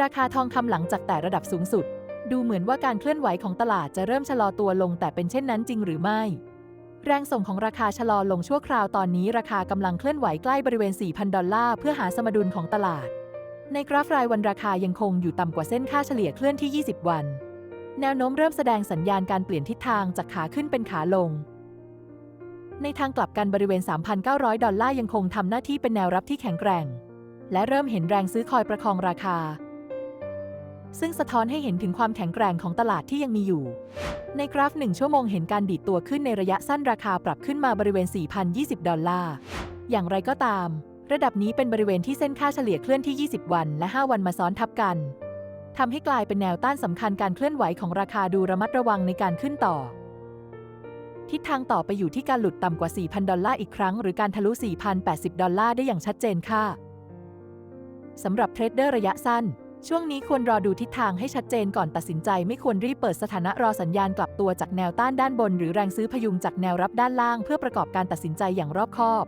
ราคาทองคำหลังจากแต่ระดับสูงสุด ดูเหมือนว่าการเคลื่อนไหวของตลาดจะเริ่มชะลอตัวลงแต่เป็นเช่นนั้นจริงหรือไม่ แรงส่งของราคาชะลอลงชั่วคราวตอนนี้ราคากำลังเคลื่อนไหวใกล้บริเวณ 4,000 ดอลลาร์เพื่อหาสมดุลของตลาด ในกราฟรายวันราคายังคงอยู่ต่ำกว่าเส้นค่าเฉลี่ยเคลื่อนที่ 20 วัน แนวโน้มเริ่มแสดงสัญญาณการเปลี่ยนทิศทางจากขาขึ้นเป็นขาลงในทางกลับกันบริเวณ 3,900 ดอลลาร์ยังคงทำหน้าที่เป็นแนวรับที่แข็งแกร่ง และเริ่มเห็นแรงซื้อคอยประคองราคา ซึ่งสะท้อนให้เห็นถึงความแข็งแกร่งของตลาดที่ยังมีอยู่ ในกราฟ 1 ชั่วโมงเห็นการดีดตัวขึ้นในระยะสั้นราคาปรับขึ้นมาบริเวณ 4,020 ดอลลาร์ อย่างไรก็ตาม ระดับนี้เป็นบริเวณที่เส้นค่าเฉลี่ยเคลื่อนที่ 20 วันและ 5 วันมาซ้อนทับกันทำให้กลายเป็นแนวต้านสำคัญการเคลื่อนไหวของราคาดูระมัดระวังในการขึ้นต่อ ทิศทางต่อไปอยู่ที่การหลุดต่ำกว่า 4,000 ดอลลาร์อีกครั้ง หรือการทะลุ 4,080 ดอลลาร์ได้อย่างชัดเจนค่ะสำหรับเทรดเดอร์ระยะสั้น ช่วงนี้ควรรอดูทิศทางให้ชัดเจนก่อนตัดสินใจ ไม่ควรรีบเปิดสถานะรอสัญญาณกลับตัวจากแนวต้านด้านบน หรือแรงซื้อพยุงจากแนวรับด้านล่าง เพื่อประกอบการตัดสินใจอย่างรอบคอบ